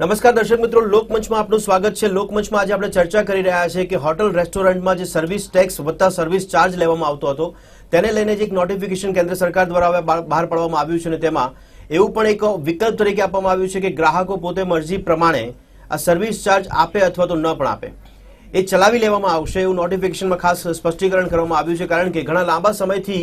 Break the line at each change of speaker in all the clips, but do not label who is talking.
નમસ્કાર દર્શક મિત્રો, લોકમંચમાં આપનું સ્વાગત છે. લોકમંચમાં આજે આપણે ચર્ચા કરી રહ્યા છીએ કે હોટલ રેસ્ટોરન્ટમાં જે સર્વિસ ટેક્સ વત્તા સર્વિસ ચાર્જ લેવામાં આવતો હતો, તેને લઈને જે એક નોટિફિકેશન કેન્દ્ર સરકાર દ્વારા બહાર પાડવામાં આવ્યું છે અને તેમાં એવું પણ એક વિકલ્પ તરીકે આપવામાં આવ્યું છે કે ગ્રાહકો પોતે મરજી પ્રમાણે આ સર્વિસ ચાર્જ આપે અથવા તો ન પણ આપે. એ ચલાવી લેવામાં આવશે એવું નોટિફિકેશનમાં ખાસ સ્પષ્ટીકરણ કરવામાં આવ્યું છે, કારણ કે ઘણા લાંબા સમયથી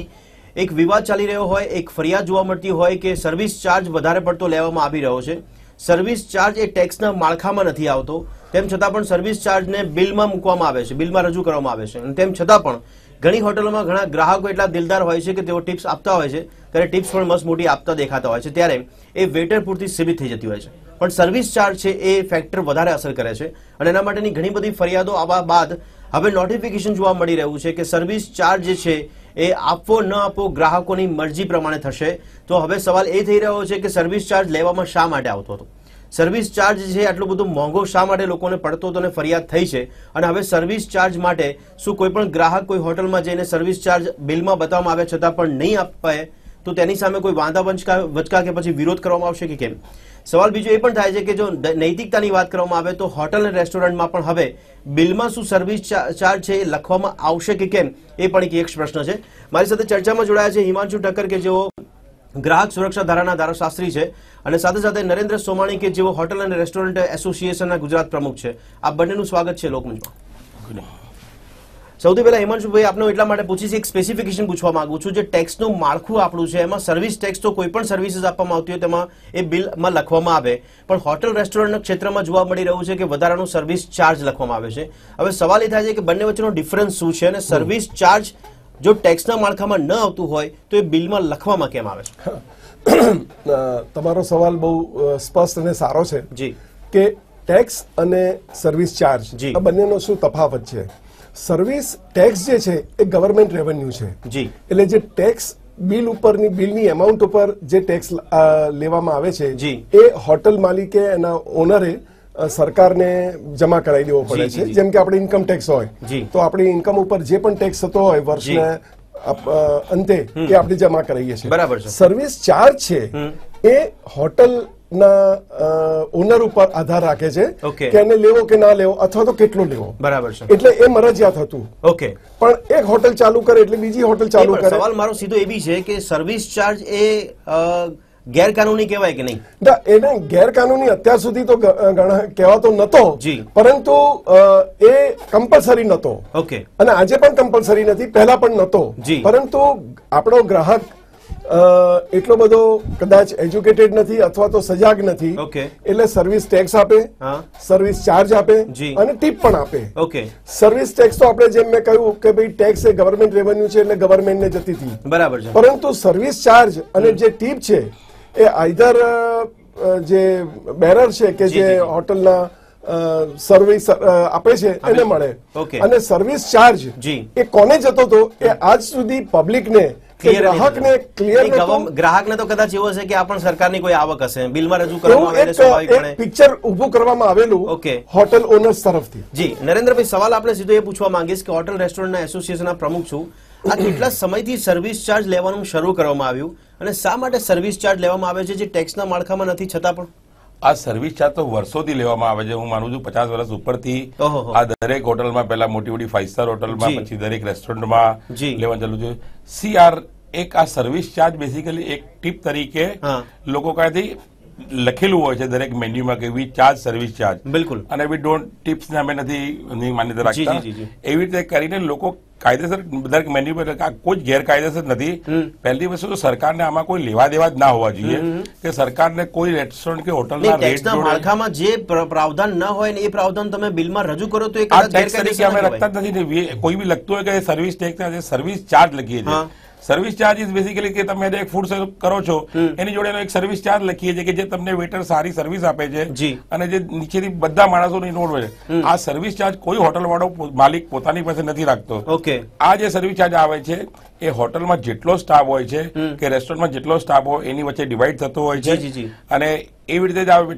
એક વિવાદ ચાલી રહ્યો હોય, એક ફરિયાદ જોવા મળતી હોય કે સર્વિસ ચાર્જ વધારે પડતો લેવામાં આવી રહ્યો છે. સર્વિસ ચાર્જ એ ટેક્સના માળખામાં નથી આવતો. તેમ છતાં પણ સર્વિસ ચાર્જને બિલમાં મૂકવામાં આવે છે. બિલમાં રજૂ કરવામાં આવે છે. અને તેમ છતાં પણ ઘણી હોટલોમાં ઘણા ગ્રાહકો એટલા દિલદાર હોય છે કે તેઓ ટિપ્સ આપતા હોય છે. ત્યારે ટિપ્સ પણ મસ્ત મોટી આપતા દેખાતા હોય છે. ત્યારે એ વેટર પૂરતી સીમિત થઈ જતી હોય છે. પણ સર્વિસ ચાર્જ છે એ ફેક્ટર વધારે અસર કરે છે. અને એના માટેની ઘણી બધી ફરિયાદો આવવા બાદ હવે નોટિફિકેશન જોવા મળી રહ્યું છે કે સર્વિસ ચાર્જ જે છે એ આપવો ન આપવો ગ્રાહકોની મરજી પ્રમાણે થશે. તો હવે સવાલ એ થઈ રહ્યો છે કે સર્વિસ ચાર્જ લેવામાં શા માટે આવતો હતો? સર્વિસ ચાર્જ છે આટલો બધો મોંઘો શા માટે લોકોને પડતો હતો અને ફરિયાદ થઈ છે? અને હવે સર્વિસ ચાર્જ માટે શું કોઈ પણ ગ્રાહક કોઈ હોટલમાં જઈને સર્વિસ ચાર્જ બિલમાં બતાવવામાં આવ્યા છતાં પણ નહીં આપવાય તો તેની સામે કોઈ વાંધા વંચકા કે પછી વિરોધ કરવામાં આવશે કે કેમ? સવાલ બીજો એ પણ થાય છે કે જો નૈતિકતાની વાત કરવામાં આવે તો હોટલ અને રેસ્ટોરન્ટમાં પણ હવે બિલમાં શું સર્વિસ ચાર્જ છે એ લખવામાં આવશે કે કેમ? એ પણ એક પ્રશ્ન છે. મારી સાથે ચર્ચામાં જોડાયા છે હિમાંશુ ઠક્કર કે જેઓ ગ્રાહક સુરક્ષા ધારાના ધારાશાસ્ત્રી છે અને સાથે સાથે નરેન્દ્ર સોમાણી કે જેઓ હોટલ અને રેસ્ટોરન્ટ એસોસિએશનના ગુજરાત પ્રમુખ છે. આ બંનેનું સ્વાગત છે લોકમંચમાં. સૌથી પહેલા હિમાંશુભાઈ આપને એટલા માટે પૂછીશ એક સ્પેસિફિકેશન પૂછવા માંગુ છું. જે ટેક્સનું માળખું આપણું છે એમાં સર્વિસ ટેક્સ તો કોઈ પણ સર્વિસીસ આપવામાં આવતી હોય તેમાં એ બિલમાં લખવામાં આવે. પણ હોટેલ રેસ્ટોરન્ટના ક્ષેત્રમાં જોવા મળી રહ્યું છે કે વધારાનો સર્વિસ ચાર્જ લખવામાં આવે છે. હવે સવાલ એ થાય છે કે બંને વચ્ચેનો ડિફરન્સ શું છે અને સર્વિસ ચાર્જ જો ટેક્સના માળખામાં ન આવતું હોય તો એ બિલમાં લખવામાં કેમ આવે છે?
તમારો સવાલ બહુ સ્પષ્ટ અને સારો છે
જી.
કે ટેક્સ અને સર્વિસ ચાર્જ
જી.
આ બંનેનો શું તફાવત છે? સર્વિસ ટેક્સ જે છે એ ગવર્મેન્ટ રેવન્યુ છે.
જી.
એટલે જે ટેક્સ બિલ ઉપરની બિલની એમાઉન્ટ ઉપર જે ટેક્સ લેવામાં આવે છે
જી.
એ હોટલ માલિકે એના ઓનરે સરકારને જમા કરાવી દેવો પડે છે. જેમ કે આપણે ઇન્કમ ટેક્સ હોય. તો આપણી ઇન્કમ ઉપર જે પણ ટેક્સ થતો હોય વર્ષને અંતે એ આપણે જમા કરાવીએ છીએ.
બરાબર
સર્વિસ ચાર્જ છે એ હોટલના ઓનર ઉપર આધાર રાખે છે કે એને લેવો કે ના લેવો અથવા તો કેટલો લેવો.
બરાબર છે.
એટલે એ મરજિયાત હતું.
ઓકે.
પણ એક હોટેલ ચાલુ કરે એટલે બીજી હોટેલ ચાલુ કરે.
સવાલ મારો સીધો એ બી છે કે સર્વિસ ચાર્જ એ ગેરકાનૂની કહેવાય કે નહીં?
ના, એને ગેરકાનૂની અત્યાર સુધી તો કહેવાતો નતો. પરંતુ એ કમ્પલસરી નતો.
ઓકે.
અને આજે પણ કમ્પલસરી નથી પહેલા પણ નતો. પરંતુ આપણો ગ્રાહક એટલો બધો કદાચ એજ્યુકેટેડ નથી અથવા તો સજાગ નથી. એટલે સર્વિસ ટેક્સ આપે સર્વિસ ચાર્જ આપે અને ટીપ પણ આપે.
ઓકે
સર્વિસ ટેક્સ તો આપણે જેમ મેં કહ્યું કે ભાઈ ટેક્સ એ ગવર્મેન્ટ રેવન્યુ છે એટલે ગવર્મેન્ટને જતી હતી.
બરાબર છે.
પરંતુ સર્વિસ ચાર્જ અને જે ટીપ છે એ આઈધર જે બેરર છે કે
જી.
હોટલના સર્વિસ આપે છે એને મળે. અને સર્વિસ ચાર્જ એ કોને જતો હતો એ આજ સુધી પબ્લિકને ગ્રાહકને ક્લિયર
ગ્રાહકને તો કદાચ એવો હશે કે આ પણ સરકારની કોઈ આવક હશે. બિલમાં રજૂ કરવામાં આવે
પિક્ચર ઊભું કરવામાં આવેલું
ઓકે.
હોટેલ ઓનર્સ તરફથી.
જી નરેન્દ્રભાઈ સવાલ આપણે સીધો એ પૂછવા માંગીશ કે હોટેલ રેસ્ટોરન્ટના એસોસિએશનના પ્રમુખ છું. આ કેટલા સમયથી સર્વિસ ચાર્જ લેવાનું શરૂ કરવામાં આવ્યું? અને શા માટે સર્વિસ ચાર્જ લેવામાં આવે છે જે ટેક્સના માળખામાં નથી છતાં પણ?
આ સર્વિસ ચાર્જ તો વર્ષોથી લેવામાં આવે છે. હું માનું છું પચાસ વર્ષ ઉપરથી. આ દરેક હોટલમાં પહેલા મોટી મોટી ફાઇવ સ્ટાર હોટલમાં પછી દરેક રેસ્ટોરન્ટમાં લેવા ચાલુ છે સીઆર એક આ સર્વિસ ચાર્જ બેસિકલી એક ટીપ તરીકે લોકો કાંઈથી લખેલું હોય છે દરેક મેન્યુમાં કે વી ચાર્જ સર્વિસ ચાર્જ
બિલકુલ.
અને વી ડોન્ટ ટિપ્સ ને અમે નથી માન્યતા રાખતા. એવી રીતે કરીને લોકો કાયદેસર દરેક મેન્યુ પર કોઈ જ ગેરકાયદેસર નથી. પહેલી વસ્તુ તો સરકારને આમાં કોઈ લેવા દેવા જ ના હોવા જોઈએ કે સરકારને કોઈ રેસ્ટોરન્ટ કે હોટલના
ના
રેટ
માળખામાં જે પ્રાવધાન ન હોય ને એ પ્રાવધાન તમે બિલમાં રજૂ કરો તો એ
ટેક્સ તરીકે અમે લખતા જ નથી કોઈ બી લખતું હોય કે સર્વિસ ટેક્સ સર્વિસ ચાર્જ લખીએ છીએ સર્વિસ ચાર્જ ઇઝ બેસિકલી કે તમે એક ફૂડ સર્વ કરો છો એની જોડે એક સર્વિસ ચાર્જ લખીએ છીએ કે જે તમને વેટર સારી સર્વિસ આપે છે અને જે નીચેથી બધા માણસોને ઇન્વોલ્વ છે. આ સર્વિસ ચાર્જ કોઈ હોટલ વાળો માલિક પોતાની પાસે નથી રાખતો.
ઓકે.
આ જે સર્વિસ ચાર્જ આવે છે એ હોટલમાં જેટલો સ્ટાફ હોય છે કે રેસ્ટોરન્ટમાં જેટલો સ્ટાફ હોય એની વચ્ચે ડિવાઈડ થતો હોય છે. અને એવી રીતે જ આવે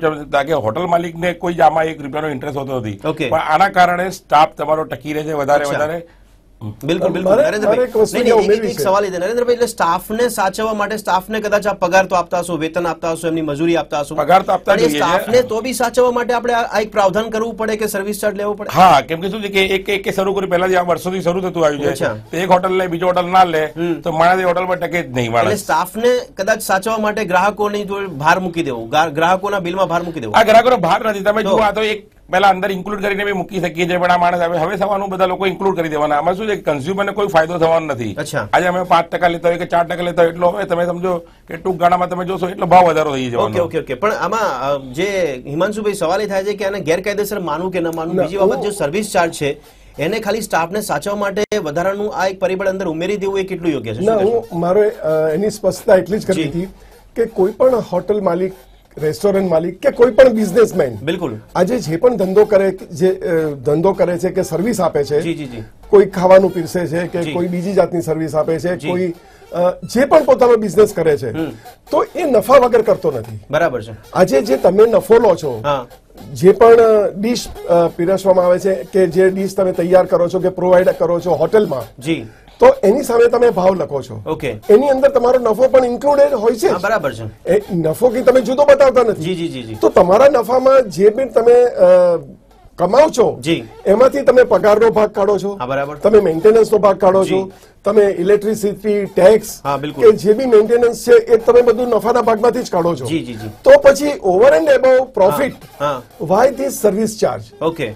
કે હોટલ માલિકને કોઈ જ આમાં એક રૂપિયાનો ઇન્ટરેસ્ટ હોતો નથી. પણ આના કારણે સ્ટાફ તમારો ટકી રહે છે વધારે વધારે.
બિલકુલ બિલકુલ. નરેન્દ્રભાઈ
એક.
સવાલ એ નરેન્દ્રભાઈ એટલે સ્ટાફને સાચવવા માટે સ્ટાફને કદાચ આ પગાર તો આપતા હશો વેતન આપતા હશો એમની મજૂરી આપતા હશો.
પગાર તો આપતા જોઈએ.
સ્ટાફને તો બી સાચવવા માટે આપણે આ એક પ્રાવધાન કરવું પડે કે સર્વિસ ચાર્જ લેવો પડે?
હા કેમ કે શું છે કે એક એક શરૂ કર્યું પહેલા જે આ વર્ષોથી શરૂ થતું આવ્યું છે. તો એક હોટલ લે બીજો હોટલ ના લે તો માણસ હોટલમાં ટકે જ નહીં
એટલે
માણસ.
સ્ટાફને કદાચ સાચવવા માટે ગ્રાહકોની જો ભાર મૂકી દેવો. ગ્રાહકોના બિલમાં ભાર મૂકી દેવો.
આ ગ્રાહકોનો ભાર નથી. તમે જુઓ આ તો એક પહેલા અંદર ઇન્ક્લુડ કરીને બી મૂકી શકીએ છીએ પણ આ માણસ હવે હવે થવાનું બધા લોકો ઇન્ક્લુડ કરી દેવાના. આમાં શું છે કન્ઝ્યુમરને કોઈ ફાયદો થવાનો નથી.
અચ્છા.
આજે અમે પાંચ ટકા લેતા હોય કે ચાર ટકા લેતા હોય એટલો હવે તમે સમજો કે ટૂંક ગાળામાં તમે જોશો એટલો ભાવ વધારો થઈ જવાનો.
ઓકે ઓકે પણ આમાં જે હિમાંશુભાઈ સવાલ એ થાય છે કે આને ગેરકાયદેસર માનવું કે ન માનવું બીજી બાબત
જે
જો સર્વિસ ચાર્જ છે એને ખાલી સ્ટાફને સાચવવા માટે વધારાનું આ એક પરિબળ અંદર ઉમેરી દેવું એ કેટલું યોગ્ય છે?
ના હું મારે એની સ્પષ્ટતા એટલી જ
કરી
હતી કે કોઈ પણ હોટલ માલિક રેસ્ટોરન્ટ માલિક કે કોઈ પણ બિઝનેસમેન
બિલકુલ.
આજે જે પણ ધંધો કરે જે ધંધો કરે છે કે સર્વિસ આપે છે કોઈ ખાવાનું પીરસે છે કે કોઈ બીજી જાતની સર્વિસ આપે છે. કોઈ જે પણ પોતાનો બિઝનેસ કરે છે તો એ નફા વગર કરતો નથી.
બરાબર છે.
આજે જે તમે નફો લો છો જે પણ ડીશ પીરસવામાં આવે છે કે જે ડીશ તમે તૈયાર કરો છો કે પ્રોવાઈડ કરો છો હોટલમાં
જી.
તો એની સામે તમે ભાવ લખો છો.
ઓકે.
એની અંદર તમારો નફો પણ ઇન્ક્લુડેડ હોય છે
બરાબર છે.
નફો કે તમે જુદો બતાવતા નથી.
જી જી જી
તો તમારા નફામાં જે બી તમે કમાવ છો? એમાંથી તમે પગારનો ભાગ કાઢો છો?
હા, બરાબર.
તમે મેન્ટેનન્સનો ભાગ કાઢો છો? તમે ઇલેક્ટ્રિસિટી ટેક્સ કે જે બી મેન્ટેનન્સ છે એ તમે બધું નફાના ભાગમાંથી જ કાઢો છો.
જી, જી, જી.
તો પછી ઓવર એન્ડ એબવ પ્રોફિટ
હા
why this service charge
okay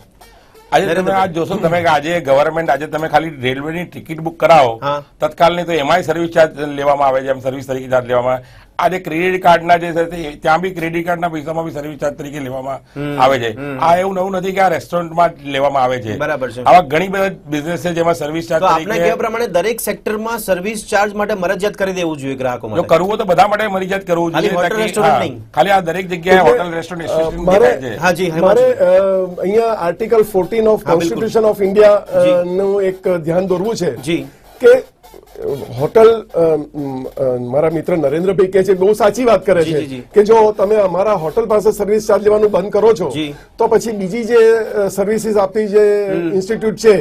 આજે તમે આ જોશો તમે કે આજે ગવર્મેન્ટ આજે તમે ખાલી રેલવેની ટિકિટ બુક કરાવો
હા.
તત્કાલની તો એમાંય સર્વિસ ચાર્જ લેવામાં આવે છે એમ સર્વિસ તરીકે ચાર્જ લેવામાં આવે. આજે ક્રેડિટ કાર્ડના જે છે ત્યાં બી ક્રેડિટ કાર્ડના પૈસામાં બી સર્વિસ ચાર્જ તરીકે લેવામાં આવે છે. આ એવું નવું નથી કે આ રેસ્ટોરન્ટમાં લેવામાં આવે છે.
બરાબર છે.
આવા ઘણી બધા બિઝનેસ છે જેમાં સર્વિસ ચાર્જ આપણે
કહેવા પ્રમાણે દરેક સેક્ટરમાં સર્વિસ ચાર્જ માટે મરજિયાત કરી દેવું જોઈએ ગ્રાહકો માટે.
કરવું હોય તો બધા માટે મરજિયાત કરવું જોઈએ. ખાલી આ દરેક જગ્યાએ હોટલ રેસ્ટોરન્ટ
મારે
દેખાય છે.
હા જી
મારે અહીંયા આર્ટિકલ ફોર્ટીન ઓફ
હા,
કોન્સ્ટિટ્યુશન ઓફ ઇન્ડિયા નું એક ધ્યાન દોરવું છે
જી.
કે હોટલ મારા મિત્ર નરેન્દ્રભાઈ કહે છે બહુ સાચી વાત કરે છે. કે જો તમે અમારા હોટલ પાસે સર્વિસ ચાર્જ લેવાનું બંધ કરો છો તો પછી બીજી જે સર્વિસીસ આપતી જે ઇન્સ્ટિટ્યુટ છે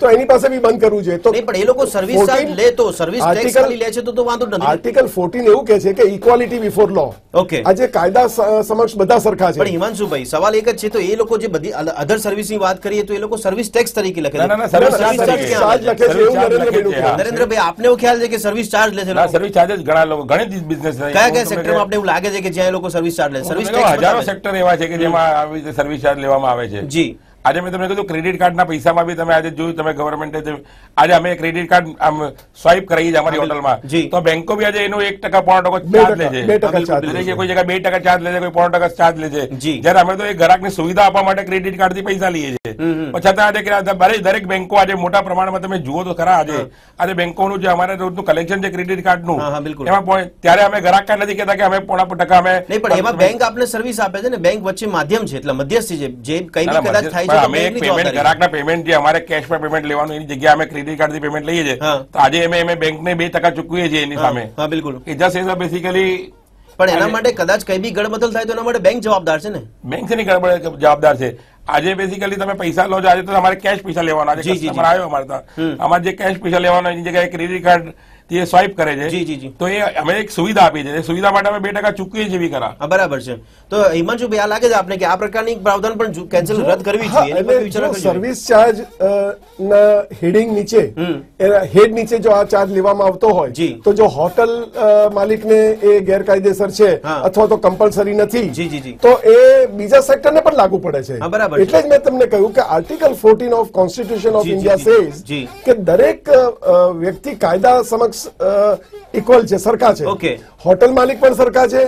તો એની પાસે બી બંધ કરવું જોઈએ. તો
પણ એ લોકો સર્વિસ ચાર્જ લે તો સર્વિસ ટેક્સ ખાલી લે છે તો તો વાંધો નથી.
આર્ટિકલ ફોર્ટીન એવું કે છે કે ઇક્વાલિટી બિફોર લો
ઓકે
આજે કાયદા સમક્ષ બધા સરખા
પણ
છે
હિમાંશુભાઈ સવાલ એક જ છે તો એ લોકો જે બધી અધર સર્વિસની વાત કરીએ તો એ લોકો સર્વિસ ટેક્સ તરીકે લખે છે.
ના, ના,
સર્વિસ
ચાર્જ?
લખે છે? એવું.
હા.
નરેન્દ્રભાઈ આપને એવો ખ્યાલ છે કે સર્વિસ ચાર્જ લે છે
ના સર્વિસ ચાર્જ જ ઘણા લોકો ઘણી બિઝનેસ
કયા કયા સેક્ટરમાં આપણે એવું લાગે છે કે જ્યાં એ લોકો સર્વિસ ચાર્જ લે? સર્વિસ
હજારો સેક્ટર એવા છે કે જેમાં આવી રીતે સર્વિસ ચાર્જ લેવામાં આવે છે.
જી.
આજે મેં તમને કીધું ક્રેડિટ કાર્ડના પૈસામાં બી તમે આજે જોયું તમે ગવર્મેન્ટે આજે અમે ક્રેડિટ કાર્ડ આમ સ્વાઇપ કરાવી છે અમારી હોટલમાં. તો બેંકો બી આજે એનો એક ટકા પોણા ટકા ચાર્જ લે છે. કોઈ જગ્યાએ બે ટકા ચાર્જ લે છે કોઈ પોણા ટકા ચાર્જ લે છે જયારે અમે તો એ ગ્રાહકને સુવિધા આપવા માટે ક્રેડિટ કાર્ડથી પૈસા લઈએ છીએ. છતાં આજે દરેક દરેક બેંકો આજે મોટા પ્રમાણમાં તમે જુઓ તો ખરા આજે. આજે બેંકોનું જે અમારે રોજનું કલેક્શન છે ક્રેડિટ કાર્ડનું
હા, હા, બિલકુલ.
એમાં ત્યારે અમે ગ્રાહક નથી કહેતા કે અમે પોણા ટકા અમે
નહીં પણ એમાં બેંક આપને સર્વિસ આપે છે ને બેંક વચ્ચે માધ્યમ છે એટલે મધ્યસ્થી છે. જે કઈ કદાચ થાય છે
અમે એક પેમેન્ટ ગ્રાહકના પેમેન્ટ જે અમારે કેશમાં પેમેન્ટ લેવાનું એની જગ્યાએ અમે ક્રેડિટ કાર્ડથી પેમેન્ટ લઈએ છીએ. તો આજે અમે અમે બેંકને બે ટકા ચૂકવીએ છીએ એની સામે.
હા બિલકુલ.
એ જસ્ટ એઝ બેસિકલી
પણ એના માટે કદાચ કઈ બી ગડબડલ થાય તો એના માટે બેંક જવાબદાર છે ને?
બેંક છે ને ગડબડ જવાબદાર છે. આજે બેસિકલી તમે પૈસા લો છો આજે તો તમારે કેશ પૈસા લેવાના. આજે કસ્ટમર આવ્યો અમારે ત્યાં અમારે જે કેશ પૈસા લેવાના એની જગ્યાએ ક્રેડિટ કાર્ડ થી સ્વાઇપ કરે છે
જી, જી, જી.
તો એ અમે એક સુવિધા આપી છે સુવિધા માટે અમે બે ટકા ચૂકવીએ છીએ
કરા બરાબર છે તો હિમાંશુભાઈ આ લાગે છે આપને કે આ પ્રકારની પ્રાવધાન પણ કેન્સલ રદ કરવી જોઈએ
જો. સર્વિસ ચાર્જ ના હેડિંગ નીચે હેડ નીચે જો આ ચાર્જ લેવામાં આવતો હોય તો જો હોટલ માલિકને એ ગેરકાયદેસર છે
હા.
અથવા તો કમ્પલસરી નથી
જી, જી, જી.
તો એ બીજા સેક્ટરને પણ લાગુ પડે છે
બરાબર
એટલે જ મેં તમને કહ્યું કે article fourteen of constitution of
જી, જી,
ઇન્ડિયા
જી.
સેઝ કે દરેક વ્યક્તિ કાયદા સમક્ષ ઇક્વલ છે સરખા છે
ઓકે.
હોટલ માલિક પણ સરખા છે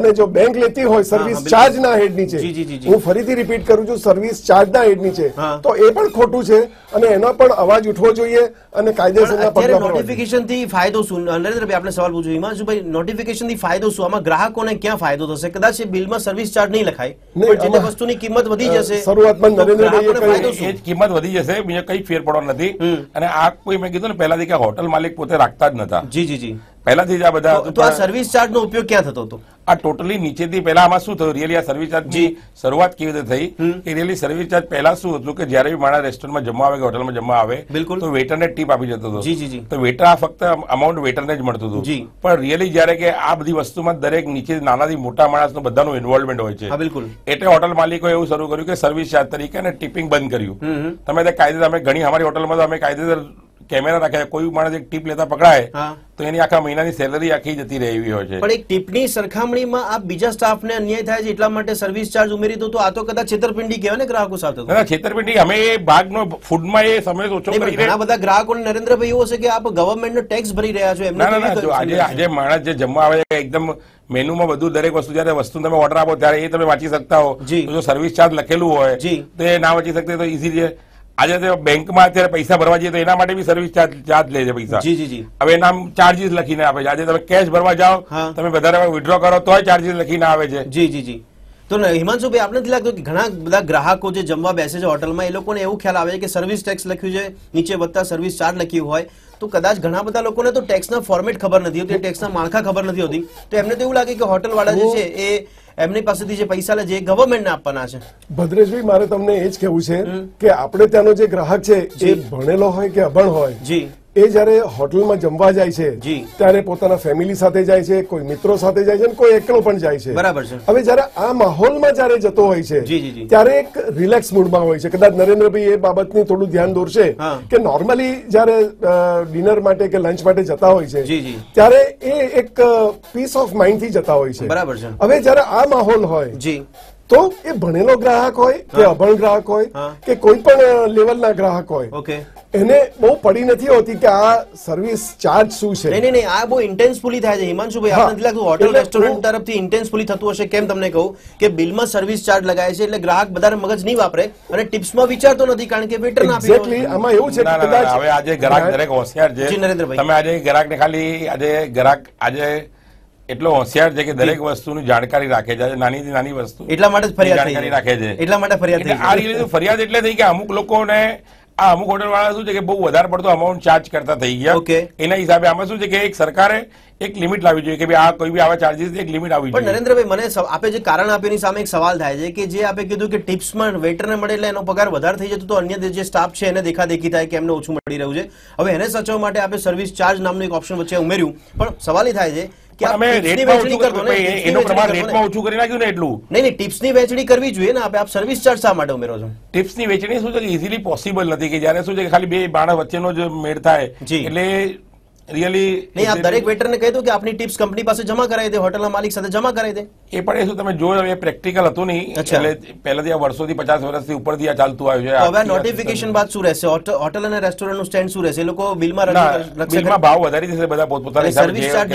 અને જો બેંક લેતી હોય સર્વિસ ચાર્જ ના હેડની
જી.
હું ફરીથી રિપીટ કરું છું સર્વિસ ચાર્જ ના હેડની
છે
તો એ પણ ખોટું છે અને એનો પણ અવાજ ઉઠવો જોઈએ અને કાયદેસરના પગલાં.
નોટિફિકેશનથી ફાયદો શું? નરેન્દ્રભાઈ આપણે સવાલ પૂછ્યો. હિમાંશુભાઈ નોટિફિકેશનથી ફાયદો શું? આમાં ગ્રાહકોને ક્યાં ફાયદો થશે? કદાચ એ બિલમાં સર્વિસ ચાર્જ નહીં લખાય
નહીં,
જે વસ્તુની કિંમત વધી જશે
શરૂઆતમાં
જ કિંમત વધી જશે બીજો કઈ ફેર પડવાનો નથી. અને આ કોઈ મેં કીધું ને પહેલાથી કે હોટલ માલિક પોતે રાખતા જ નતા.
જી જી જી.
પહેલાથી જ આ બધા
તો- આ સર્વિસ ચાર્જ નો ઉપયોગ ક્યાં થતો હતો?
આ ટોટલી નીચેથી પહેલા આમાં શું થયું? રિયલી આ સર્વિસ ચાર્જની શરૂઆત કેવી રીતે થઈ? કે રિયલી સર્વિસ ચાર્જ પહેલા શું હતું કે જ્યારે બી માણસ રેસ્ટોરન્ટમાં જમવા આવે કે હોટલમાં જમવા આવે
બિલકુલ.
તો વેટરને ટીપ આપી જતો હતો. તો વેટર આ ફક્ત અમાઉન્ટ વેટરને જ મળતું હતું. પણ રિયલી જ્યારે કે આ બધી વસ્તુમાં દરેક નીચે નાનાથી મોટા માણસનું બધાનું ઇન્વોલ્વમેન્ટ હોય છે.
બિલકુલ.
એટલે હોટલ માલિકોએ એવું શરૂ કર્યું કે સર્વિસ ચાર્જ તરીકે અને ટિપિંગ બંધ કર્યું. તમે કાયદે અમે ઘણી અમારી હોટલમાં તો અમે કાયદેસર કેમેરા રાખ્યા કોઈ માણસ એક ટીપ લેતા પકડાય તો એની આખા મહિનાની સેલરી આખી જતી રહે એવી હોય છે.
પણ એક ટીપની સરખામણીમાં આ બીજા સ્ટાફને અન્યાય થાય છે એટલા માટે સર્વિસ ચાર્જ ઉમેરી દો તો આ તો કદાચ છેતરપિંડી કહેવાય ને ગ્રાહકો સાથે
ના, છેતરપિંડી અમે એ ભાગનો ફૂડમાં એ સમય ઓછો કરીને
ઘણા બધા ગ્રાહકોને નરેન્દ્રભાઈ એવું હશે કે આપ ગવર્મેન્ટનો ટેક્સ ભરી રહ્યા છો એમને
આજે આજે માણસ જે જમવા આવે એકદમ મેનુમાં બધું દરેક વસ્તુ જયારે વસ્તુ તમે ઓર્ડર આપો ત્યારે એ તમે વાંચી શકતા હો.
જો.
સર્વિસ ચાર્જ લખેલું હોય. તો એ ના વાંચી શકતા તો ઈઝી છે. આજે તો બેંકમાં અત્યારે પૈસા ભરવા જઈએ તો એના માટે બી સર્વિસ ચાર્જ ચાર્જ લે છે પૈસા.
જી જી જી.
હવે એના ચાર્જીસ લખીને આપે છે. આજે તમે કેશ ભરવા જાઓ તમે વધારે વિડ્રો કરો તોય ચાર્જીસ લખીને આવે છે.
જી જી જી. તો હિમાંશુભાઈ આપણે નથી લાગતું કે ઘણા બધા ગ્રાહકો જે જમવા બેસે છે હોટલમાં એ લોકોને એવું ખ્યાલ આવે છે કે સર્વિસ ટેક્સ લખ્યું છે નીચે વધતા સર્વિસ ચાર્જ લખ્યું હોય. તો કદાચ ઘણા બધા લોકોને તો ટેક્સના ફોર્મેટ ખબર નથી હોતી ટેક્સના માળખા ખબર નથી હોતી. તો એમને તો એવું લાગે કે હોટલ વાળા જે છે એ એમની પાસેથી જે પૈસા લે છે એ ગવર્મેન્ટને આપવાના છે.
ભદ્રેશભાઈ મારે તમને એ જ કહેવું છે કે આપણે ત્યાંનો જે ગ્રાહક છે એ ભણેલો હોય કે અભણ હોય
જી.
એ જયારે હોટલમાં જમવા જાય છે ત્યારે પોતાના ફેમિલી સાથે જાય છે કોઈ મિત્રો સાથે જાય છે કોઈ એકલો પણ જાય છે
બરાબર છે.
હવે જયારે આ માહોલમાં જયારે જતો હોય છે. ત્યારે એક રિલેક્સ મૂડમાં હોય છે કદાચ નરેન્દ્રભાઈ એ બાબતની થોડું ધ્યાન દોરશે કે નોર્મલી જયારે ડિનર માટે કે લંચ માટે જતા હોય છે. ત્યારે એ એક પીસ ઓફ માઇન્ડથી જતા હોય છે
બરાબર છે.
હવે જયારે આ માહોલ હોય તો એ ભણેલો ગ્રાહક હોય કે અભણ ગ્રાહક હોય કે કોઈ પણ લેવલના ગ્રાહક હોય. એને બહુ પડી નથી હોતી કે આ સર્વિસ ચાર્જ શું છે.
નહીં નહીં આ બહુ ઇન્ટેન્સફુલી થાય છે. હિમાંશુભાઈ. આપણે લાગતું હોટલ રેસ્ટોરન્ટ તરફથી ઇન્ટેન્સફુલી થતું હશે? કેમ તમને કહું? કે બિલમાં સર્વિસ ચાર્જ લગાય છે એટલે ગ્રાહક વધારે મગજ નહીં વાપરે અને ટિપ્સમાં વિચારતો નથી કારણ કે વેટર ના
એક્ઝેક્ટલી આમાં એવું છે કે
હવે આજે ગ્રાહક દરેક હોશિયાર છે.
નરેન્દ્રભાઈ.
તમે આજે ગ્રાહકને ખાલી આજે ગ્રાહક આજે એટલો હોશિયાર છે કે દરેક વસ્તુની જાણકારી રાખે છે. નાની નાની વસ્તુ.
એટલા માટે ફરિયાદ
જાણકારી રાખે છે.
એટલા માટે ફરિયાદ
આ રીતે ફરિયાદ એટલે થઈ કે અમુક લોકોને આ અમુક હોટલ વાળા શું છે કે બહુ વધારે પડતો અમાઉન્ટ ચાર્જ કરતા થઈ ગયા. એના હિસાબે આમાં શું છે કે એક સરકારે એક લિમિટ લાવવી જોઈએ કે ભાઈ આ કોઈ બી આવા ચાર્જીસ એક લિમિટ આવવી
પણ
જોઈએ.
નરેન્દ્રભાઈ મને આપે જે કારણ આપ્યું એની સામે એક સવાલ થાય છે કે જે આપે કીધું કે ટિપ્સમાં વેટરને મળે એટલે એનો પગાર વધારે થઈ જતો તો અન્ય જે સ્ટાફ છે એને દેખાદેખી થાય કે એમને ઓછું મળી રહ્યું છે. હવે એને સાચવવા માટે આપે સર્વિસ ચાર્જ નામનું એક ઓપ્શન વચ્ચે ઉમેર્યું. પણ સવાલ એ થાય છે કે
અમે રેટમાં ઓછું
કરતો
એનું પ્રમાણ રેટમાં ઓછું કરી નાખ્યું ને એટલું?
નહીં નહીં ટિપ્સની વેચણી કરવી જોઈએ ને આપે આપ સર્વિસ ચાર્જ શા માટે ઉમેરો છો?
ટિપ્સની વેચણી શું છે ઇઝીલી પોસિબલ નથી કે જ્યારે શું છે કે ખાલી બે માણસ વચ્ચેનો જ મેળ થાય. એટલે રિયલી
નહીં આપ દરેક વેટરને કહી દો કે આપની ટિપ્સ કંપની પાસે જમા કરાવી દે હોટલના માલિક સાથે જમા કરાવી દે.
એ પણ એ શું તમે જો એ પ્રેક્ટિકલ હતું નહીં. એટલે પહેલાથી આ વર્ષોથી પચાસ વર્ષથી ઉપરથી આ ચાલતું આવ્યું છે.
હવે નોટિફિકેશન બાદ શું રહેશે? હોટ- હોટલ અને રેસ્ટોરન્ટનું સ્ટેન્ડ શું રહેશે? એ લોકો બિલમાં
બિલમાં ભાવ વધારી દેશે બધા પોતપોતાની સર્વિસ
ચાર્જ.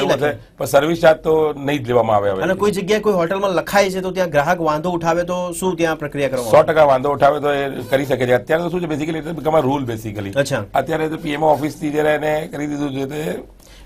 પણ સર્વિસ ચાર્જ તો નહીં જ લેવામાં આવે
અને કોઈ જગ્યાએ કોઈ હોટલમાં લખાય છે તો ત્યાં ગ્રાહક વાંધો ઉઠાવે તો શું ત્યાં પ્રક્રિયા
સો ટકા વાંધો ઉઠાવે તો એ કરી શકે છે. અત્યારે તો શું છે બેસિકલી એટલે રૂલ બેસિકલી
અચ્છા.
અત્યારે તો પીએમઓ ઓફિસથી જયારે એને કરી દીધું છે તે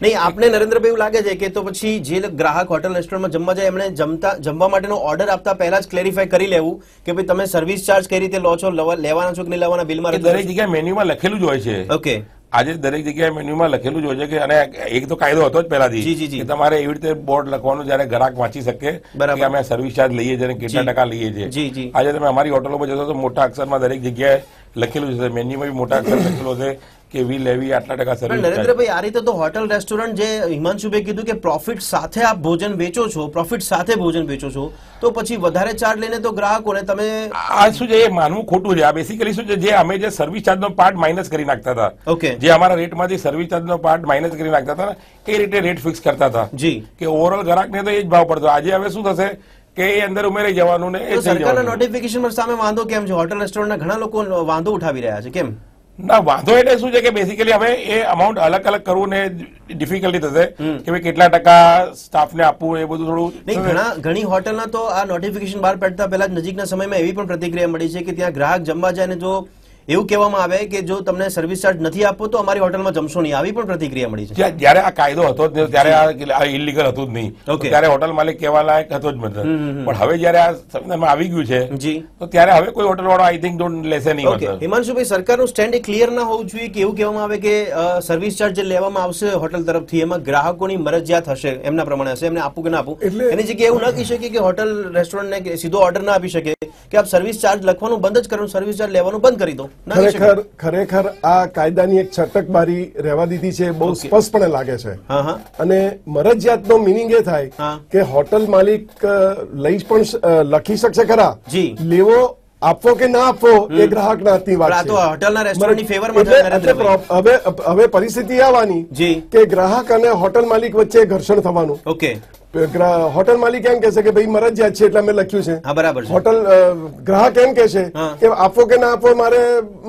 નહીં આપને નરેન્દ્રભાઈ એવું લાગે છે કે તો પછી જે ગ્રાહક હોટલ રેસ્ટોરન્ટમાં જમવા જાય એમણે જમતા જમવા માટેનો ઓર્ડર આપતા પહેલા જ ક્લેરિફાય કરી લેવું કે ભાઈ તમે સર્વિસ ચાર્જ કઈ રીતે લો છો લવા- લેવાના છો કે નહીં લેવાના બિલમાં
દરેક જગ્યાએ મેન્યુમાં લખેલું જ હોય છે
ઓકે
આજે દરેક જગ્યાએ મેન્યુમાં લખેલું જ હોય છે કે અને એક તો કાયદો હતો જ પહેલાથી
જી, જી, જી.
કે તમારે એવી રીતે બોર્ડ લખવાનું જ્યારે ગ્રાહક વાંચી શકે
બરાબર.
કે અમે સર્વિસ ચાર્જ લઈએ છીએ અને કેટલા ટકા લઈએ છીએ. આજે તમે અમારી હોટલોમાં જશો તો મોટા અક્ષરમાં દરેક જગ્યાએ લખેલું છે મેન્યુમાં બી મોટા અક્ષર લખેલું છે કે વી લેવી આટલા ટકા સર્વિસ
નરેન્દ્રભાઈ આ રીતે તો હોટલ રેસ્ટોરન્ટ જે હિમાંશુભાઈ કીધું કે પ્રોફિટ સાથે આપ ભોજન વેચો છો પ્રોફિટ સાથે ભોજન વેચો છો તો પછી વધારે ચાર્જ લઈને તો ગ્રાહકોને તમે
આ શું છે એ માનવું ખોટું છે. આ બેસિકલી શું છે જે અમે જે સર્વિસ ચાર્જનો પાર્ટ માઇનસ કરી નાખતા હતા
ઓકે
જે અમારા રેટમાંથી સર્વિસ ચાર્જનો પાર્ટ માઇનસ કરી નાખતા હતા એ રીતે રેટ ફિક્સ કરતા હતા.
જી.
કે ઓવરઓલ ગ્રાહકને તો એ જ ભાવ પડતો. આજે હવે શું થશે? કે એ અંદર ઉમેરી જવાનું ને એ
સરકારના
નોટિફિકેશન
નોટિફિકેશન સામે વાંધો કેમ છે? હોટલ રેસ્ટોરન્ટના ઘણા લોકો વાંધો ઉઠાવી રહ્યા છે કેમ?
ના વાંધો એટલે શું છે કે બેસિકલી હવે એ અમાઉન્ટ અલગ અલગ કરવું ને ડિફિકલ્ટી થશે કે ભાઈ કેટલા ટકા સ્ટાફને આપવું એ બધું
નહીં
થોડું
ઘણા ઘણી હોટલના તો આ નોટિફિકેશન બહાર પડતા પહેલા જ નજીકના સમયમાં એવી પણ પ્રતિક્રિયા મળી છે કે ત્યાં ગ્રાહક જમવા જાય ને જો એવું કહેવામાં આવે કે જો તમને સર્વિસ ચાર્જ નથી આપવો તો અમારી હોટલમાં જમશો નહીં. આવી પણ પ્રતિક્રિયા મળી છે.
જ્યાં- જ્યારે આ કાયદો હતો ત્યારે આ ઇલીગલ હતું જ નહીં. ત્યારે હોટલ માલિક કહેવા લાયક હતો જ મતલબ પણ હવે જ્યારે આ સંવિધાનમાં આવી ગયું છે
જી.
તો ત્યારે હવે કોઈ હોટલ વાળો આઈ થિંક ડોન્ટ લેશે નહીં મતલબ
હિમાંશુભાઈ સરકારનું સ્ટેન્ડ એ ક્લિયર ના હોવું જોઈએ કે એવું કહેવામાં આવે કે સર્વિસ ચાર્જ જે લેવામાં આવશે હોટલ તરફથી એમાં ગ્રાહકોની મરજિયાત હશે એમના પ્રમાણે હશે એમને આપવું કે ના આપવું એની જગ્યાએ એવું ન કહી શકે કે હોટલ રેસ્ટોરન્ટને સીધો ઓર્ડર ના આપી શકે કે આપ સર્વિસ ચાર્જ લખવાનું બંધ જ કરો સર્વિસ ચાર્જ લેવાનું બંધ કરી દો.
ખરેખર ખરેખર આ કાયદાની એક છટકબારી રહેવા દીધી છે બહુ. સ્પષ્ટપણે લાગે છે. અને મરજિયાતનો મિનિંગ એ થાય કે હોટલ માલિક લઈ પણ લખી શકશે ખરા? લેવો આપવો કે ના આપવો એ ગ્રાહકના હાથની વાત છે.
હોટલના રેસ્ટોરન્ટની ફેવરમાં
હવે હવે પરિસ્થિતિ આવવાની કે ગ્રાહક અને હોટલ માલિક વચ્ચે ઘર્ષણ થવાનું.
ઓકે.
હોટલ માલિક એમ કહેશે કે ભાઈ મરજિયાત છે એટલે અમે લખ્યું છે.
હા બરાબર છે.
હોટલ ગ્રાહક એમ કહેશે. કે આપો કે ના આપો મારે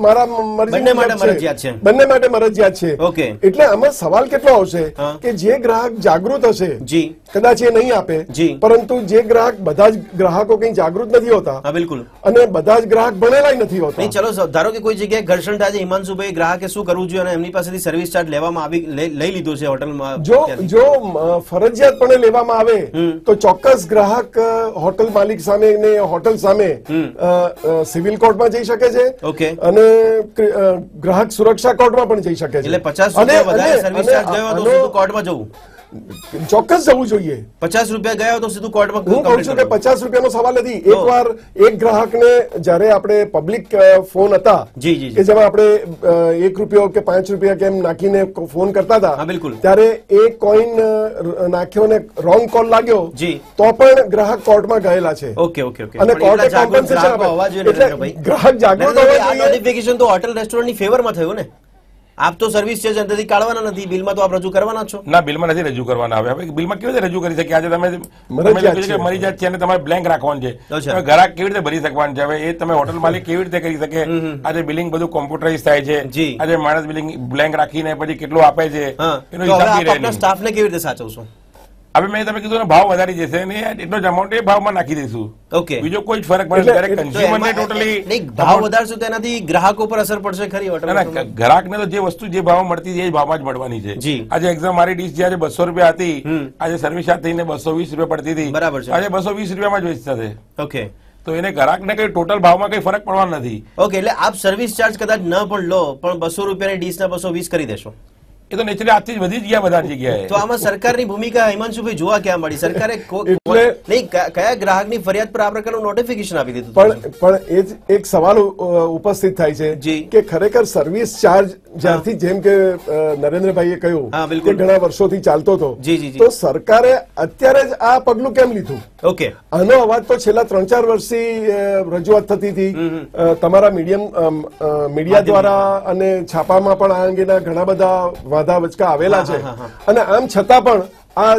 મારા
બંને માટે મરજિયાત છે.
બંને માટે મરજિયાત છે.
ઓકે.
એટલે આમાં સવાલ કેટલો આવશે કે જે ગ્રાહક જાગૃત હશે
જી.
કદાચ એ નહીં આપે
જી.
પરંતુ જે ગ્રાહક બધા જ ગ્રાહકો કઈ જાગૃત નથી હોતા
હા બિલકુલ.
અને બધા જ ગ્રાહક ભણેલા નથી હોતા.
ચલો ધારો કે કોઈ જગ્યાએ ઘર્ષણ થાય છે હિમાંશુભાઈ ગ્રાહકે શું કરવું જોઈએ અને એમની પાસેથી સર્વિસ ચાર્જ લેવામાં આવી લઈ લીધો છે હોટલમાં
જો જો ફરજિયાતપણે લેવામાં આવે તો ચોક્કસ ગ્રાહક હોટલ માલિક સામે ને હોટલ સામે સિવિલ કોર્ટમાં જઈ શકે છે.
ઓકે.
અને ગ્રાહક સુરક્ષા કોર્ટમાં પણ જઈ શકે છે.
એટલે પચાસ વધારે સર્વિસ ચાર્જ ગયો તો કોર્ટમાં જવું.
ચોક્કસ જવું જોઈએ.
પચાસ રૂપિયા ગયા તો સીધું કોર્ટમાં
હું કહું છું કે પચાસ રૂપિયાનો સવાલ નથી. એકવાર એક ગ્રાહકને જ્યારે આપણે પબ્લિક ફોન હતા. કે જેમાં આપણે એક રૂપિયો કે પાંચ રૂપિયા કેમ નાખીને ફોન કરતા હતા
બિલકુલ.
ત્યારે એ કોઈન નાખ્યો ને રોંગ કોલ લાગ્યો તો પણ ગ્રાહક કોર્ટમાં ગયેલા છે.
Okay okay okay.
અને કોર્ટે
જોઈએ
એટલે ગ્રાહક જાગૃત હોવા જોઈએ.
નોટિફિકેશન તો હોટલ રેસ્ટોરન્ટની ફેવરમાં થયું ને? આપ તો સર્વિસ છે જનતાથી કાઢવાના નથી. બિલમાં તો આપ રજૂ કરવાના છો.
ના બિલમાં નથી રજૂ કરવાના. આવે હવે બિલમાં કેવી રીતે રજૂ કરી શકે આજે તમે. મરી જાત છે અને તમારે બ્લેન્ક રાખવાનું છે. ઘરાક ગ્રાહક કેવી રીતે ભરી શકવાનું છે? હવે એ તમે હોટલ માલિક કેવી રીતે કરી શકે? આજે બિલિંગ બધું કોમ્પ્યુટરાઇઝ થાય છે. આજે માણસ બિલિંગ બ્લેન્ક રાખીને પછી કેટલું આપે છે? એનો હિસાબ.
સ્ટાફને કેવી રીતે સાચવશો?
હવે મેં તમે કીધું ભાવ વધારી જશે ને એટલો જ અમાઉન્ટ એ ભાવમાં નાખી દઈશું.
ઓકે
બીજો કોઈ જ ફરક પડે
ત્યારે
કન્ઝ્યુમરને ટોટલી
નહીં, ભાવ વધારશું તેનાથી ગ્રાહકો પર અસર પડશે ખરી
ના ના ગ્રાહકને તો જે વસ્તુ જે ભાવ મળતી હતી એ જ ભાવમાં જ મળવાની છે. આજે એક્ઝામ મારી ડીશ જે આજે બસો રૂપિયા હતી આજે સર્વિસ ચાર્જ થઈને બસો વીસ રૂપિયા પડતી હતી.
બરાબર છે.
આજે બસો વીસ રૂપિયામાં જ વેચતા છે.
ઓકે
તો એને ગ્રાહકને કઈ ટોટલ ભાવમાં કઈ ફરક પડવાનો નથી.
ઓકે એટલે આપ સર્વિસ ચાર્જ કદાચ ન પણ લો પણ બસો રૂપિયાની ડીશના બસો વીસ કરી દેશો.
એ તો નેચરલી આજથી જ વધી જ ગયા બધા જગ્યાએ.
તો આમાં સરકારની ભૂમિકા હિમાંશુભાઈ જોવા ક્યાં મળી? સરકારે નહીં કયા ગ્રાહકની ફરિયાદ પર આ પ્રકારનું નોટિફિકેશન આપી દીધું
પણ પણ એ જ એક સવાલ ઉપસ્થિત થાય છે
જી.
કે ખરેખર સર્વિસ ચાર્જ જ્યારથી જેમ કે નરેન્દ્રભાઈએ કહ્યું કે ઘણા વર્ષોથી ચાલતો હતો. તો સરકારે અત્યારે જ આ પગલું કેમ લીધું?
ઓકે.
આનો અવાજ તો છેલ્લા ત્રણ ચાર વર્ષથી રજૂઆત થતી હતી. તમારા મીડિયમ મીડિયા દ્વારા અને છાપામાં પણ આ અંગેના ઘણા બધા વાધા વચકા આવેલા છે. અને આમ છતાં પણ આ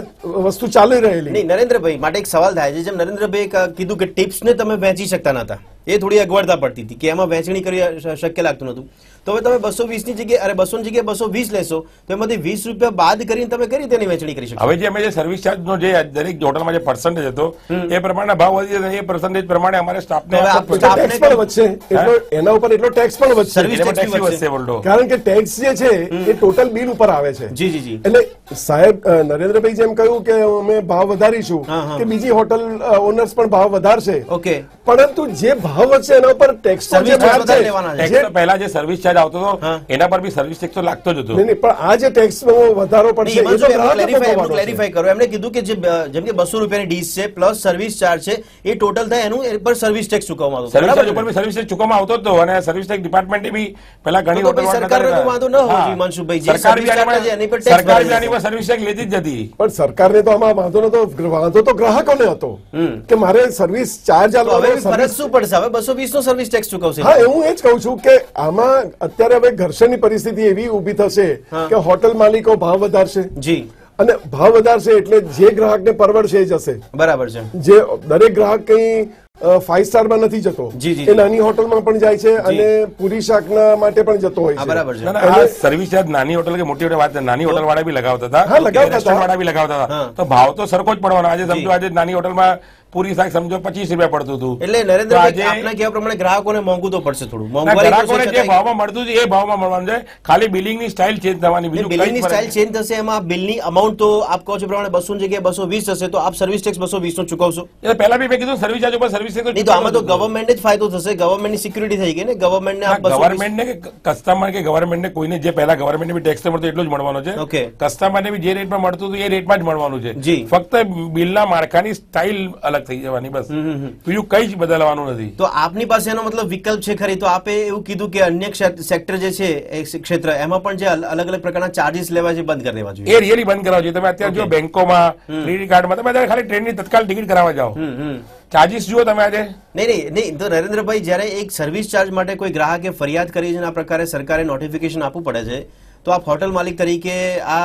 વસ્તુ ચાલી રહેલી.
નહીં નરેન્દ્રભાઈ માટે એક સવાલ થાય છે. જેમ નરેન્દ્રભાઈ કીધું કે ટિપ્સ ને તમે વહેંચી શકતા નતા. એ થોડી અગવડતા પડતી હતી કે એમાં વહેંચણી કરી શક્ય લાગતું નતું તો હવે તમે બસો વીસની જગ્યાએ અરે બસો ની જગ્યાએ બસો વીસ લેશો તો એમાંથી વીસ રૂપિયા બાદ કરીને તમે કઈ રીતે વેચણી કરી શકો
હવે જે અમે જે સર્વિસ ચાર્જ નો જે દરેક હોટલમાં જે પર્સન્ટેજ હતો એ પ્રમાણે ભાવ વધી જશે એ પર્સન્ટેજ પ્રમાણે અમારે સ્ટાફને
ટેક્સ પણ વધશે. એટલો એના ઉપર એટલો ટેક્સ પણ વધશે.
સર્વિસ બી વધશે.
વધશે.
કારણ કે ટેક્સ જે છે એ ટોટલ બિલ ઉપર આવે છે.
જી જી જી.
એટલે સાહેબ નરેન્દ્રભાઈ જેમ કહ્યું કે અમે ભાવ વધારીશું. કે બીજી હોટલ ઓનર્સ પણ ભાવ વધારશે.
ઓકે.
પરંતુ જે ભાવ વધશે એના ઉપર ટેક્સ.
ટેક્સ પહેલા જે સર્વિસ ચાર્જ આવતો હતો એના પર બી સર્વિસ ટેક્સ તો લાગતો જ હતો.
નહીં, પણ આ જે ટેક્સ નો વધારો પડશે છે.
clarify કરો. એમણે કીધું કે જે જેમ કે બસો રૂપિયાની ડીશ છે પ્લસ સર્વિસ ચાર્જ છે એ ટોટલ થાય એનું એ પર સર્વિસ ટેક્સ ચૂકવવામાં આવતો
સર્વિસ
બરાબર
ચાર્જ ઉપર બી સર્વિસ ટેક્સ ચૂકવવામાં આવતો હતો અને સર્વિસ ટેક્સ ડિપાર્ટમેન્ટે બી પહેલા ઘણી વખત
સરકારને તો વાંધો ન હોય
હા.
હિમાંશુભાઈ. જે
સરકાર બી આની
એની પર tax
સરકાર બી આની પર સર્વિસ ટેક્સ લેતી જ હતી
પણ સરકારને તો આમાં વાંધો નતો વાંધો તો ગ્રાહકોને હતો. કે મારે સર્વિસ ચાર્જ
તો હવે
આપવાનો
ફરક શું પડશે? હવે બસો વીસ નો સર્વિસ ટેક્સ ચૂકવશે.
હા હું એ જ કહું છું કે આમાં અત્યારે હવે ઘર્ષણની પરિસ્થિતિ એવી ઊભી થશે કે હોટલ માલિકો ભાવ વધારશે.
જી.
અને ભાવ વધારશે એટલે જે ગ્રાહકને પરવડશે એ જશે
બરાબર છે.
જે દરેક ગ્રાહક કઈ ફાઈવ સ્ટારમાં નથી જતો. એ નાની હોટલમાં પણ જાય છે અને પૂરી શાકના માટે પણ જતો હોય છે.
બરાબર છે.
સર્વિસ ચાર્જ નાની હોટલ કે મોટી હોટલ વાત નાની હોટલ વાળા બી લગાવતા હતા.
હા, લગાવતા
વાળા બી લગાવતા હતા. તો ભાવ તો સરખો જ પડવાનો. આજે સમજો આજે નાની હોટલમાં પૂરી શાક સમજો પચીસ રૂપિયા પડતું હતું.
એટલે નરેન્દ્રભાઈ આપના કહેવા પ્રમાણે ગ્રાહકોને મોંઘું તો પડશે થોડું. મોંઘવારી
ગ્રાહકોને જે ભાવમાં મળતું છે એ ભાવમાં મળવાનું છે. ખાલી બિલિંગની સ્ટાઇલ ચેન્જ થવાની બીજું
બિલિંગની સ્ટાઇલ ચેન્જ થશે એમાં બિલની અમાઉન્ટ તો આપ કહો છો પ્રમાણે બસો જગ્યાએ બસો વીસ હશે તો આપ સર્વિસ ટેક્સ બસો વીસ નો ચૂકવશો.
એટલે પહેલા બી મેં કીધું સર્વિસ ચાર્જ ઉપર સર્વિસ
ટેક્સ તો આમાં તો ગવર્મેન્ટ જ ફાયદો થશે. ગવર્મેન્ટની સિક્યુરિટી થઈ ગઈ ને ગવર્મેન્ટને
ગવર્મેન્ટને કસ્ટમર કે ગવર્મેન્ટને કોઈને જે પહેલા ગવર્મેન્ટને બી ટેક્સ મળતો એટલું જ મળવાનું છે.
Okay.
કસ્ટમર ને બી જે રેટમાં મળતું હતું એ રેટમાં જ મળવાનું છે. ફક્ત બિલના માળખાની સ્ટાઇલ અલગ થઈ જવાની બસ. બીજું કઈ જ બદલવાનું નથી.
તો આપની પાસે એનો મતલબ વિકલ્પ છે ખરી? તો આપે એવું કીધું કે અન્ય સેક્ટર જે છે ક્ષેત્ર એમાં પણ જે અલગ અલગ પ્રકારના ચાર્જિસ લેવા છે બંધ કરી દેવા જોઈએ.
એ રિયલી બંધ કરાવજો તમે અત્યારે જો બેંકોમાં ક્રેડિટ કાર્ડમાં તમે અત્યારે ખાલી ટ્રેનની તત્કાલ ટિકિટ કરાવવા જાઓ. ચાર્જીસ જુઓ તમે આજે.
નહીં નહીં નહીં. તો નરેન્દ્રભાઈ જ્યારે એક સર્વિસ ચાર્જ માટે કોઈ ગ્રાહકે ફરિયાદ કરી છે આ પ્રકારે સરકારે નોટિફિકેશન આપવું પડે છે તો આપ હોટલ માલિક તરીકે આ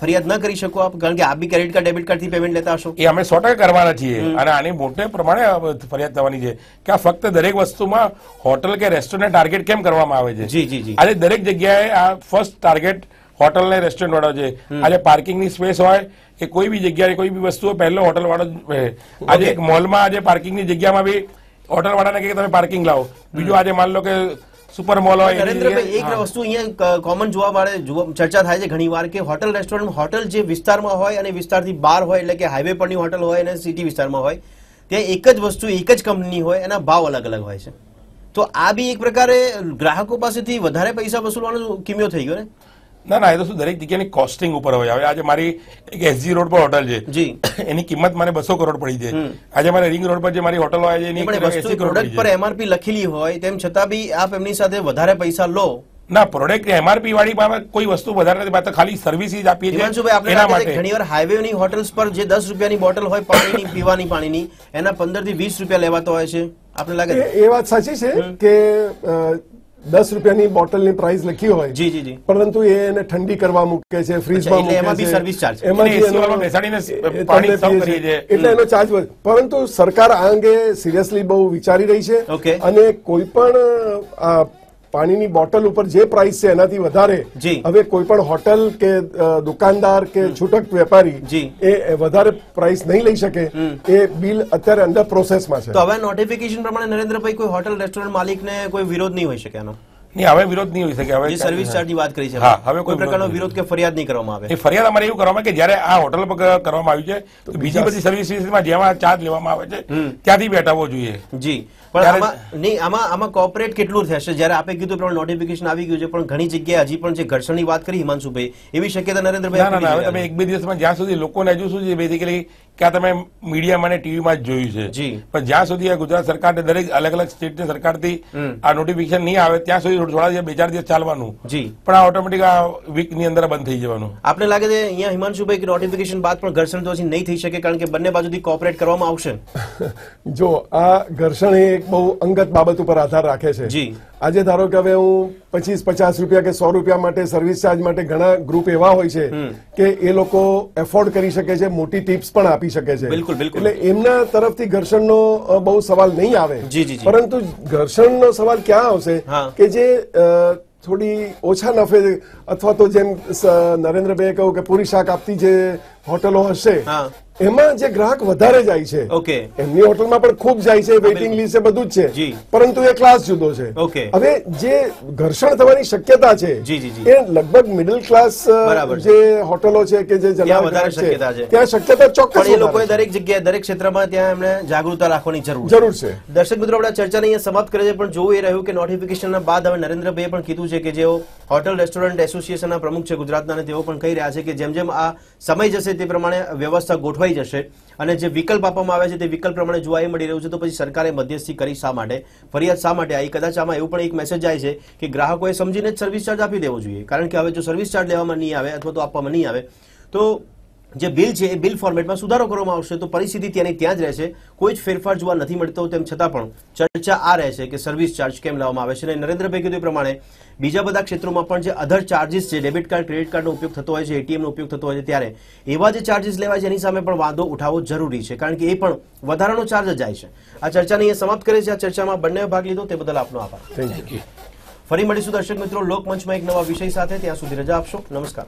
ફરિયાદ ન કરી શકો આપ? કારણ કે આપ બી ક્રેડિટ કાર્ડ ડેબિટ કાર્ડથી પેમેન્ટ લેતા હશો.
એ અમે સો કરવાના છીએ. અને આની મોટે પ્રમાણે ફરિયાદ થવાની છે કે આ ફક્ત દરેક વસ્તુમાં હોટલ કે રેસ્ટોરન્ટ ટાર્ગેટ કેમ કરવામાં આવે છે?
જી જી જી.
આજે દરેક જગ્યાએ આ ફર્સ્ટ ટાર્ગેટ હોટલ ને રેસ્ટોરન્ટ વાળો છે. આજે પાર્કિંગની સ્પેસ હોય કે કોઈ બી જગ્યાએ કોઈ બી વસ્તુ પહેલો હોટલ વાળો આજે એક મોલમાં આજે પાર્કિંગની જગ્યામાં બી હોટલ વાળાને કે તમે પાર્કિંગ લાવો. બીજું આજે માન લો કે સુપર મોલ હોય
નરેન્દ્રભાઈ એક વસ્તુ અહીંયા કોમન જોવા મળે ચર્ચા થાય છે ઘણી વાર કે હોટલ રેસ્ટોરન્ટ હોટલ જે વિસ્તારમાં હોય અને વિસ્તારથી બહાર હોય એટલે કે હાઈવે પરની હોટલ હોય અને સિટી વિસ્તારમાં હોય ત્યાં એક જ વસ્તુ એક જ કંપની હોય એના ભાવ અલગ અલગ હોય છે. તો આ બી એક પ્રકારે ગ્રાહકો પાસેથી વધારે પૈસા વસૂલવાનો કિમ્યો થઈ ગયો ને?
ના ના એ તો શું દરેક જગ્યાની કોસ્ટિંગ ઉપર હોય. હવે આજે મારી એક એસજી રોડ પર હોટલ છે.
જી.
એની કિંમત મારે બસો કરોડ પડી છે. આજે મારે રિંગ રોડ પર જે મારી હોટલ હોય છે એની
પણ એ
કિંમત
વસ્તુ
80 કરોડ
પ્રોડક્ટ પર એમઆરપી લખેલી હોય તેમ છતાં બી આપ એમની સાથે વધારે પૈસા લો.
ના પ્રોડક્ટ એમઆરપી વાળી માં કોઈ વસ્તુ વધારે નથી. માત્ર ખાલી સર્વિસ જ આપીએ
આપણે
છીએ એના માટે.
ઘણીવાર હાઈવેની હોટલ્સ પર જે દસ રૂપિયાની બોટલ હોય પાણીની પીવાની પાણીની એના પંદરથી વીસ રૂપિયા લેવાતો હોય છે. આપણે લાગે છે?
એ વાત સાચી છે કે દસ રૂપિયાની બોટલની પ્રાઇસ લખી હોય
જી જી જી.
પરંતુ એ એને ઠંડી કરવા મૂકે છે ફ્રીજમાં મૂકે છે. એટલે એનો ચાર્જ વધે. પરંતુ સરકાર આ અંગે સિરિયસલી બહુ વિચારી રહી છે અને કોઈ પણ આ પાણીની બોટલ ઉપર જે પ્રાઇસ છે એનાથી વધારે હવે કોઈ પણ હોટલ કે દુકાનદાર કે છૂટક વેપારી એ વધારે પ્રાઇસ નહીં લઈ શકે એ બિલ અત્યારે અંડર પ્રોસેસમાં છે.
તો હવે નોટિફિકેશન પ્રમાણે નરેન્દ્રભાઈ કોઈ હોટલ રેસ્ટોરન્ટ માલિકને કોઈ વિરોધ નહીં હોઈ શકે એનો
નહીં હવે વિરોધ નહીં હોઈ શકે હવે
જે સર્વિસ ચાર્જની વાત કરી છે
હા, હવે કોઈ
પ્રકારનો
વિરોધ
વિરોધ કે ફરિયાદ નહીં કરવામાં આવે?
એ ફરિયાદ અમારે એવું કરવામાં કે જ્યારે આ હોટલ પર કરવામાં આવ્યું છે તો બીજી બધી સર્વિસીસમાં જેમાં ચાર્જ લેવામાં આવે છે ત્યાંથી બેઠાવો જોઈએ.
જી. પણ આમાં નહીં આમાં આમાં કોર્પોરેટ કેટલું થશે? જ્યારે આપે કીધું પ્રમાણે નોટિફિકેશન આવી ગયું છે પણ ઘણી જગ્યાએ હજી પણ જે ઘર્ષણની વાત કરી હિમાંશુભાઈ એવી શક્યતા નરેન્દ્રભાઈ
ના ના હવે તમે એક બે દિવસમાં જ્યાં સુધી લોકોને હજુ સુધી બેઝિકલી કે તમે મીડિયામાં ને ટીવીમાં જ જોયું છે.
જી.
પણ જ્યાં સુધી આ ગુજરાત સરકાર દરેક અલગ અલગ સ્ટેટની સરકારથી આ નોટિફિકેશન નહીં આવે ત્યાં સુધી થોડા દિવસ બે ચાર દિવસ ચાલવાનું.
જી.
પણ આ ઓટોમેટિક આ વીકની અંદર બંધ થઈ જવાનું.
આપણે લાગે છે અહીંયા હિમાંશુભાઈ કે નોટિફિકેશન બાદ પણ ઘર્ષણ તો હજી નહીં થઈ શકે કારણ કે બંને બાજુથી કોઓપરેટ કરવામાં આવશે?
જો આ ઘર્ષણ એ એક બહુ અંગત બાબત ઉપર આધાર રાખે છે. આજે ધારો કે હવે હું પચીસ પચાસ રૂપિયા કે સો રૂપિયા માટે સર્વિસ ચાર્જ માટે ઘણા ગ્રુપ એવા હોય છે કે એ લોકો એફોર્ડ કરી શકે છે મોટી ટિપ્સ પણ આપી શકે છે. એટલે એમના તરફથી ઘર્ષણનો બહુ સવાલ નહીં આવે. પરંતુ ઘર્ષણનો સવાલ ક્યાં આવશે કે જે થોડી ઓછા નફે અથવા તો જેમ નરેન્દ્રભાઈ નરેન્દ્રભાઈએ કહ્યું કે પૂરી શાક આપતી જે હોટલો હશે. એમાં જે ગ્રાહક વધારે જાય છે
ઓકે.
એમની હોટલમાં પણ ખૂબ જાય છે વેઇટિંગ લિસ્ટ છે બધું જ છે. પરંતુ એ ક્લાસ જુદો છે.
ઓકે.
હવે જે ઘર્ષણ થવાની શક્યતા છે. એ લગભગ મિડલ ક્લાસ જે હોટલો છે કે જે
વધારે શક્યતા છે.
ત્યાં શક્યતા ચોક્કસ
એ લોકોએ દરેક જગ્યાએ દરેક ક્ષેત્રમાં ત્યાં એમણે જાગૃતતા રાખવાની જરૂર
જરૂર છે.
દર્શક મિત્રો આપણે ચર્ચાને અહીંયા સમાપ્ત કરે છે પણ જોવું એ રહ્યું કે નોટિફિકેશનના બાદ હવે નરેન્દ્રભાઈએ પણ કીધું છે કે જેઓ હોટલ રેસ્ટોરન્ટ એસોસિએશનના પ્રમુખ છે ગુજરાતના અને તેઓ પણ કહી રહ્યા છે કે જેમ જેમ આ સમય જશે તે પ્રમાણે વ્યવસ્થા ગોઠવાઈ જશે અને જે વિકલ્પ આપવામાં આવે છે તે વિકલ્પ પ્રમાણે જોવા એ મળી રહ્યું છે. તો પછી સરકારે મધ્યસ્થી કરી શા માટે? ફરિયાદ શા માટે આવી? કદાચ આમાં એવું પણ એક મેસેજ જાય છે કે ગ્રાહકોએ સમજીને જ સર્વિસ ચાર્જ આપી દેવો જોઈએ. કારણ કે હવે જો સર્વિસ ચાર્જ લેવામાં નહીં આવે અથવા તો આપવામાં નહીં આવે, તો જે બિલ છે એ બિલ ફોર્મેટમાં સુધારો કરવામાં આવશે તો પરિસ્થિતિ ત્યાંની ત્યાં જ રહેશે. કોઈ જ ફેરફાર જોવા નથી મળતો તેમ છતાં પણ ચર્ચા આ રહેશે કે સર્વિસ ચાર્જ કેમ લાવવામાં આવે છે અને નરેન્દ્રભાઈ કીધું એ પ્રમાણે બીજા બધા ક્ષેત્રોમાં પણ જે અધર ચાર્જિસ છે ડેબિટ કાર્ડ ક્રેડિટ કાર્ડનો ઉપયોગ થતો હોય છે એટીએમનો ઉપયોગ થતો હોય છે ત્યારે એવા જે ચાર્જિસ લેવાય છે એની સામે પણ વાંધો ઉઠાવવો જરૂરી છે કારણ કે એ પણ વધારાનો ચાર્જ જ જાય છે. આ ચર્ચાને અહીંયા સમાપ્ત કરે છે આ ચર્ચામાં બંને ભાગ લીધો તે બદલ આપનો આભાર.
થેન્ક યુ
ફરી મળીશું દર્શક મિત્રો લોકમંચમાં એક નવા વિષય સાથે. ત્યાં સુધી રજા આપશો. નમસ્કાર.